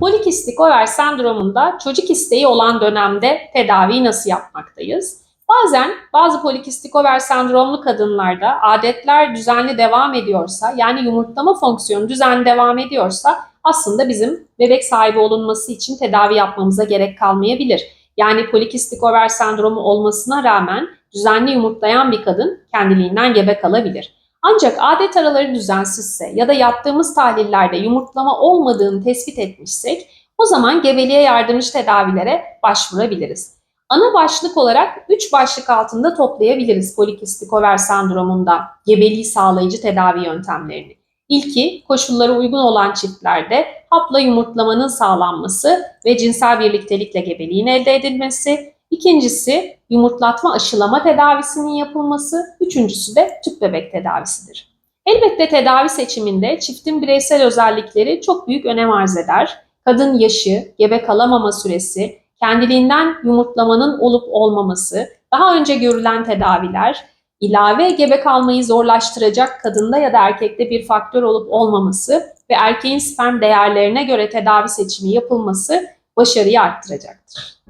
Polikistik over sendromunda çocuk isteği olan dönemde tedaviyi nasıl yapmaktayız? Bazen bazı polikistik over sendromlu kadınlarda adetler düzenli devam ediyorsa yani yumurtlama fonksiyonu düzenli devam ediyorsa aslında bizim bebek sahibi olunması için tedavi yapmamıza gerek kalmayabilir. Yani polikistik over sendromu olmasına rağmen düzenli yumurtlayan bir kadın kendiliğinden gebe kalabilir. Ancak adet araları düzensizse ya da yaptığımız tahlillerde yumurtlama olmadığını tespit etmişsek o zaman gebeliğe yardımcı tedavilere başvurabiliriz. Ana başlık olarak 3 başlık altında toplayabiliriz polikistik over sendromunda gebeliği sağlayıcı tedavi yöntemlerini. İlki koşullara uygun olan çiftlerde hapla yumurtlamanın sağlanması ve cinsel birliktelikle gebeliğin elde edilmesi. İkincisi yumurtlatma aşılama tedavisinin yapılması. Üçüncüsü de tüp bebek tedavisidir. Elbette tedavi seçiminde çiftin bireysel özellikleri çok büyük önem arz eder. Kadın yaşı, gebe kalamama süresi, kendiliğinden yumurtlamanın olup olmaması, daha önce görülen tedaviler, ilave gebe kalmayı zorlaştıracak kadında ya da erkekte bir faktör olup olmaması ve erkeğin sperm değerlerine göre tedavi seçimi yapılması başarıyı arttıracaktır.